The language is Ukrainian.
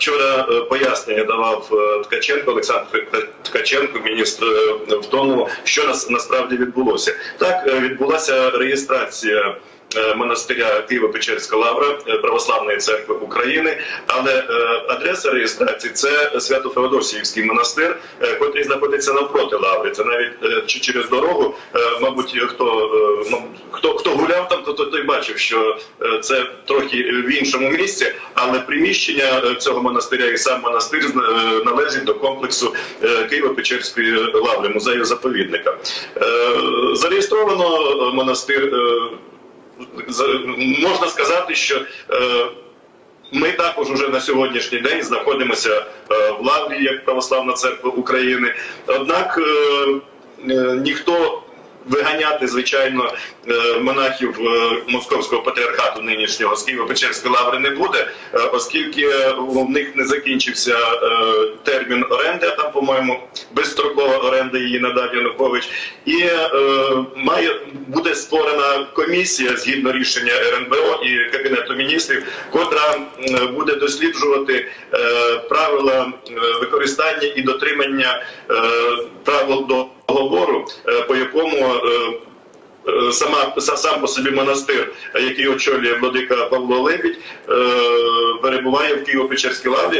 Вчора е, пояснення давав е, Ткаченко Олександр Ткаченко, міністр, е, в тому, що нас насправді відбулося. Так відбулася реєстрація. Е, Монастиря Києво-Печерська лавра е, Православної церкви України, але е, адреса реєстрації це Свято-Феодосіївський монастир, е, котрий знаходиться навпроти лаври. Це навіть чи через дорогу, мабуть, хто хто хто гуляв там, то, то той бачив, що це трохи в іншому місці, але приміщення цього монастиря і сам монастир належить до комплексу Києво-Печерської лаври, музею заповідника. Зареєстровано монастир. Можна сказати, що е, ми також уже на сьогоднішній день знаходимося е, в лаврі як Православна церква України. Однак е, ніхто виганяти, звичайно, монахів московського патріархату нинішнього з Києво-Печерської лаври не буде, оскільки в них не закінчився термін оренди, по-моєму, безстрокова оренда її надав Янукович. І е, має буде створена комісія згідно рішення РНБО і Кабінету міністрів, котра буде досліджувати е, правила е, використання і дотримання е, правил договору, е, по якому е, е, Сама сам по собі монастир, який очолює владика Павло Лебідь, е, перебуває в Києво-Печерській лаврі.